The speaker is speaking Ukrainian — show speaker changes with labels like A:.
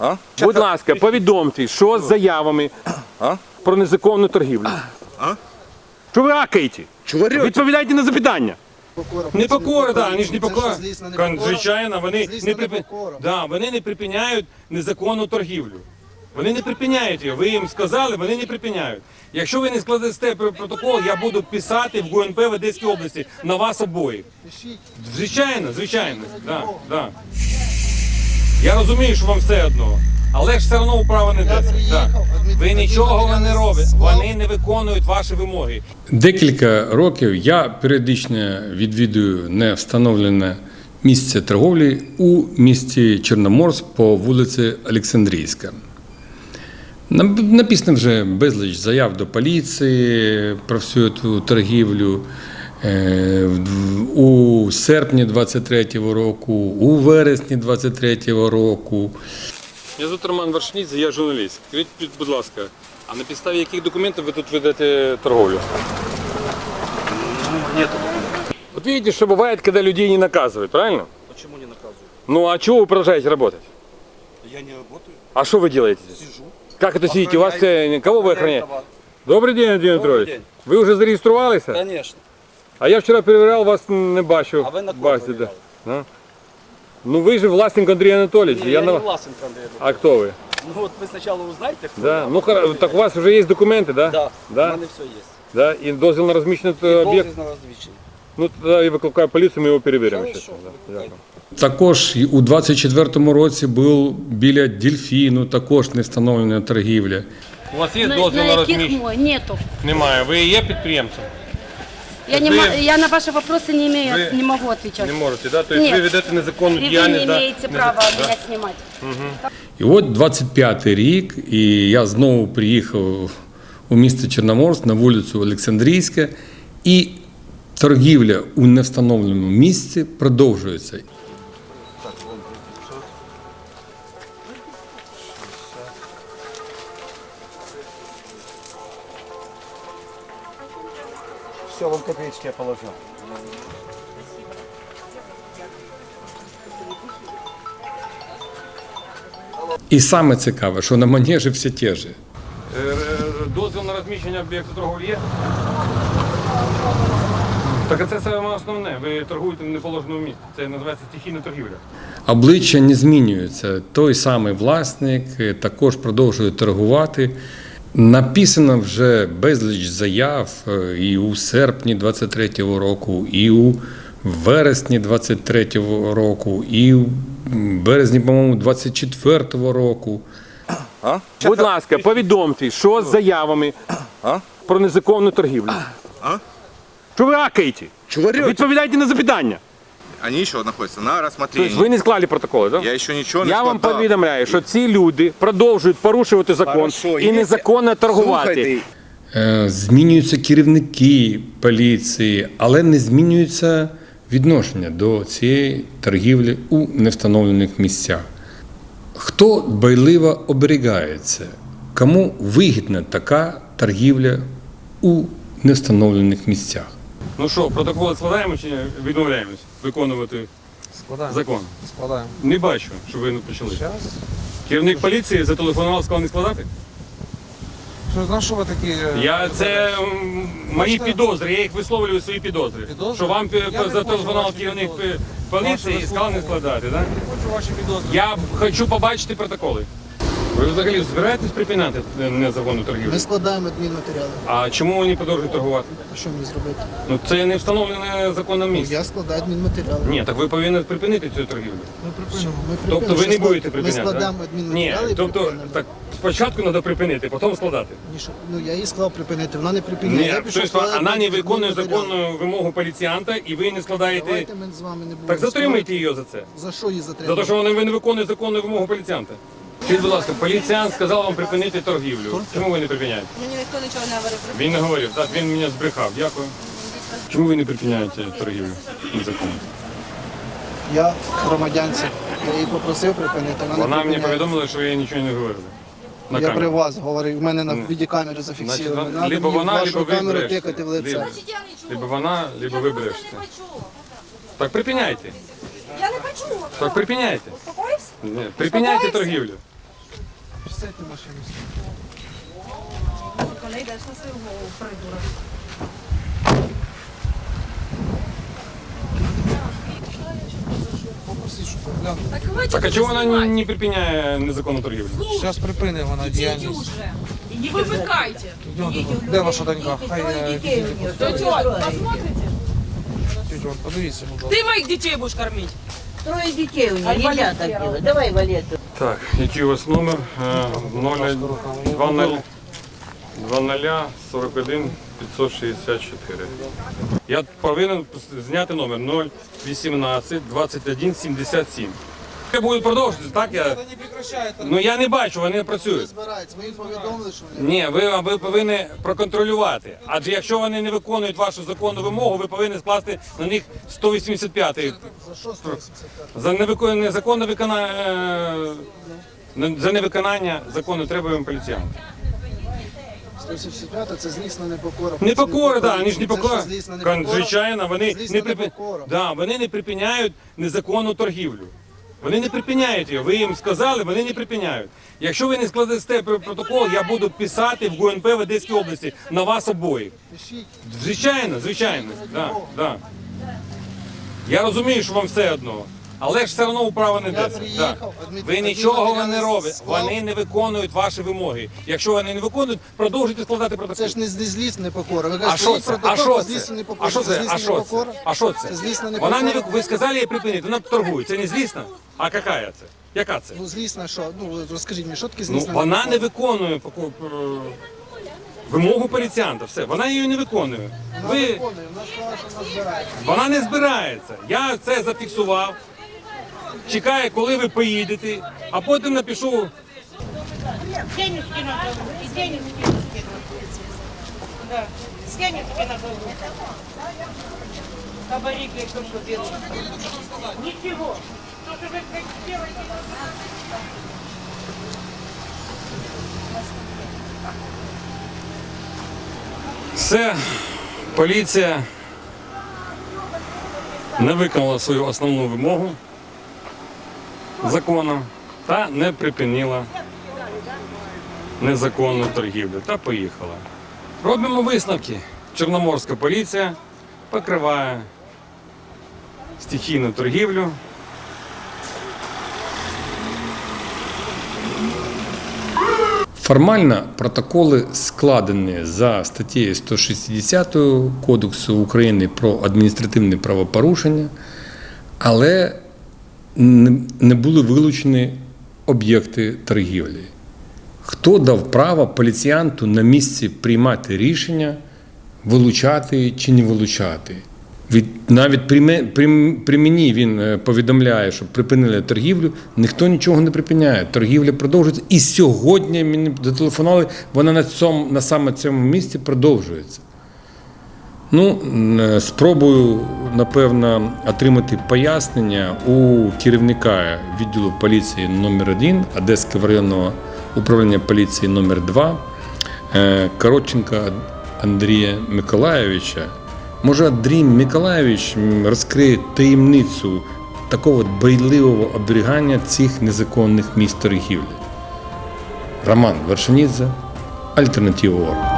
A: А?
B: Будь ласка, повідомте, що з заявами
A: А?
B: про незаконну торгівлю.
A: А?
B: Що ви акаєте? Відповідайте на запитання. Непокора, так, вони ж
C: Це
B: непокора.
C: що.
B: Звичайно, вони не, припи... да, вони не припиняють незаконну торгівлю. Вони не припиняють її. Ви їм сказали, вони не припиняють. Якщо ви не складете пр- протокол, я буду писати в ГУНП в Одеській області на вас обоїх. Звичайно, звичайно. Да, да. Я розумію, що вам все одно. Але ж все одно управа не дасть. Да. Ви нічого не
C: склав.
B: Вони не виконують ваші вимоги.
D: Декілька років я періодично відвідую невстановлене місце торговлі у місті Чорноморськ по вулиці Олександрійська. Написано вже безліч заяв до поліції про всю цю торгівлю. Е, в- У серпні 23-го року, у вересні 23-го року.
B: Я звуть Роман Вершніць, я журналіст. Скажіть, будь ласка, а на підставі яких документів ви тут ведете торговлю?
E: Нет.
B: Вот видите, что бывает, когда людей не наказывают, правильно?
E: Почему не наказывают?
B: Ну а чего вы продолжаете работать?
E: Я не работаю,
B: А что вы делаете здесь?
E: сижу.
B: Как это сидите? У вас э, кого вы охраняете?
E: товар.
B: Добрий день, Андрій Анатолійович.
E: день.
B: Ви вже зареєструвалися?
E: Конечно.
B: А я вчора перевіряв, вас не бачу.
E: А ви на кого
B: Бачите, да.
E: перевіряли?
B: Да? Ну ви ж власник Андрій Анатолійович.
E: Не,
B: я
E: не властен, Андрей.
B: А хто ви?
E: Ну вот вы сначала узнаете, кто
B: Да.
E: я.
B: Ну хоро- так у вас вже є документи, да?
E: Да,
B: Да?
E: у мене все есть.
B: Да? І дозвіл на розміщення е, об'єкт.
E: Дозвіл на розвідчення.
B: Ну тоді я викликаю поліцію, ми його перевіримо.
E: Хорошо,
B: щас. Да.
E: викликайте.
B: Дякую.
D: Також і у 24-му році був біля Дільфіну, також не встановлена торгівля.
B: У вас є дозвіл
F: на
B: на
F: яких
B: розміщення?
F: Нету.
B: Немає. Ви є підприємцем?
F: Я, не,
B: Вы-
F: мо- я на ваши вопросы не имею,
B: Вы-
F: не могу отвечать.
B: Не можете, да? Тобто
F: Нет.
B: ви ведете незаконну
F: И вы
B: діяльність.
F: не
B: да?
F: имеете
B: Незак-
F: права
B: да.
F: меня снимать.
D: І от 25-й рік, і я знову приїхав у місто Чорноморськ на вулицю Олександрійська, і торгівля у невстановленому місці продовжується.
E: Все, вам копеечки я положил.
D: І саме цікаве, що на манежі все те ж.
B: Е, е, Дозвіл на розміщення об'єкту торговлі є? Так а це саме основне. Ви торгуєте в неположеному місці. Це називається стихійна торгівля.
D: Обличчя не змінюються. Той самий власник е, також продовжує торгувати. Написано вже безліч заяв е, і у серпні 23-го року, і у вересні 23-го року, і у березні, по-моєму, 24-го року.
A: А?
B: Будь ласка, повідомте, що з заявами
A: А?
B: про незаконну торгівлю.
A: А?
B: Що ви акаєте? Відповідайте на запитання.
A: Они еще находятся на
B: Тобто
A: рассмотрении.
B: ви не склали протоколи, так?
A: Я еще ничего не
B: Я вам
A: складав.
B: повідомляю, що ці люди продовжують порушувати закон
A: Хорошо,
B: і
A: є-
B: незаконно торгувати.
A: Слухайте,
D: Е, Змінюються керівники поліції, але не змінюється відношення до цієї торгівлі у невстановлених місцях. Хто дбайливо оберігається? Кому вигідна така торгівля у невстановлених місцях?
B: Ну що, протоколи складаємо чи відмовляємось виконувати
G: Складаємо.
B: закон?
G: Складаємо.
B: Не бачу, що ви не почали.
G: Зараз.
B: Керівник поліції зателефонував, сказав не складати?
G: Що, на що ви такі? е,
B: Я це м, мої
G: Бачите?
B: підозри, я їх висловлюю свої підозри.
G: Підозри?
B: Що вам пі-
G: Я не
B: зателефонував
G: ваші
B: керівник
G: підозри.
B: пі- поліції і сказав не
G: висловлювання.
B: складати, так?
G: Хочу ваші підозри.
B: Я хочу побачити протоколи. Ви взагалі збираєтесь припиняти е, незаконну торгівлю?
C: Ми складаємо адмінматеріали.
B: А чому ви не продовжуєте торгувати?
C: А що мені зробити?
B: Ну це не встановлене законом місце.
C: Я складаю адмінматеріали.
B: Ні, так ви повинні припинити цю торгівлю.
C: Ми припинимо. Ми
B: Тобто ви не будете припиняти?
C: Ми складемо
B: да? Ні, тобто
C: припинимо.
B: так спочатку треба припинити, потім складати.
C: Ні, що- Ну я її склав припинити, вона не припиняє.
B: Ні,
C: Я пішов
B: тобто
C: складати
B: вона не виконує
C: адмінматеріали.
B: законну вимогу поліціянта і ви не складаєте.
C: Давайте ми з вами не будемо.
B: Так затримайте її за це.
C: За що її
B: За
C: затримати?
B: те, що вона не виконує законну вимогу поліціянта. Скажіть, будь ласка, поліціянт сказав вам припинити торгівлю. Чому ви не припиняєте?
H: Мені ніхто нічого не говорив.
B: Він не говорив, так він мене збрехав. Дякую. Чому ви не припиняєте торгівлю незаконно?
C: Я громадянці. Я її попросив припинити. Вона,
B: Вона мені
C: припиняє.
B: повідомила, що я нічого не говорила. На
C: Я при вас говорив, в мене на відеокамері
B: Значить,
C: зафіксовано. Надо
B: либо
C: мені
B: вона,
C: вашу
B: либо ви
C: камеру
B: брешете.
C: тикати в лице.
B: Либо.
H: Значить.
B: Либо вона, либо ви брешете. Так припиняйте.
H: Я не почула.
B: Так припиняйте.
H: Успокоївся?
B: Ні, Припиняйте
H: Успокоївся?
B: торгівлю.
G: Сядьте в машину. Попросіть, щоб глянули.
B: Так а чого вона не, не припиняє незаконну торгівлю?
G: Зараз припини вона діяльність.
H: Не вымыкайте.
G: Йдемте, Де ваша донька? Хай е, відійде.
H: Тетя, посмотрите?
G: Тетя, Оль, подивіться, будь ласка.
H: Ты моих детей будешь кормить.
I: Трое детей у меня, нельзя так делать. Давай, Валету.
B: Так, який у вас номер? Е, 0 20 41 564. Я повинен зняти номер 018 21 77. Я буду продовжувати, так? Я...
G: Не.
B: Ну я не бачу, вони не
C: Не
B: працюють.
C: збираються. Ми їм повідомили, що вони
B: Ні, ви, ви повинні проконтролювати. Адже якщо вони не виконують вашу законну вимогу, ви повинні скласти на них 185
C: за що 185?
B: за невиконання незаконне виконання за невиконання закону требуємо поліціян.
C: 185 це злісна непокора.
B: Непокора, так, вони ж
C: злісна непокора?
B: Звичайно, вони не, припи... да, вони не припиняють незаконну торгівлю. Вони не припиняють її. Ви їм сказали, вони не припиняють. Якщо ви не складете протокол, я буду писати в ГУНП в Одеській області на вас обоїх. Звичайно, звичайно. Да, да. Я розумію, що вам все одно. Але ж все одно управа не
C: Я
B: йдеться.
C: приїхав,
B: Ви нічого ви не робите. Вони не виконують ваші вимоги. Якщо вони не виконують, продовжуйте складати протокол.
C: Це ж не злі- злісна непокора. Ви
B: А що це? А що це?
C: злісна.
B: А що це? А що це? А що це?
C: Злісна
B: Вона не ви сказали їй припинити, вона торгує. Це не злісна? А яка це? Яка це?
C: Ну, злісна що? Ну, розкажіть мені, що таке
B: Ну, вона не виконує поку- е, вимогу поліціянта. Все, вона її не виконує. Ви,
C: виконує, вона збирається.
B: вона не збирається. Я це зафіксував. Чекаю, коли ви поїдете, а потім напишу.
I: Денежки на голову. И денежки скину. Да. Денежки на голову. Кабарики, то, что делают. Ничего. То, что вы делаете.
B: Все, поліція не виконала свою основну вимогу закону та не припинила незаконну торгівлю та поїхала. Робимо висновки. Чорноморська поліція покриває стихійну торгівлю.
D: Формально протоколи складені за статтею 160 Кодексу України про адміністративне правопорушення, але не були вилучені об'єкти торгівлі. Хто дав право поліціянту на місці приймати рішення, вилучати чи не вилучати? Від, навіть при, при, при мені він е, повідомляє, що припинили торгівлю, ніхто нічого не припиняє. Торгівля продовжується. І сьогодні мені зателефонували, вона на, цьому, на саме цьому місці продовжується. Ну, спробую, напевно, отримати пояснення у керівника відділу поліції номер 1 Одеського районного управління поліції номер 2 е, Коротченка Андрія Миколаєвича. Може, Андрій Миколаєвич розкриє таємницю такого байливого оберігання цих незаконних місць торгівлі. Роман Вершинідзе, Альтернатива.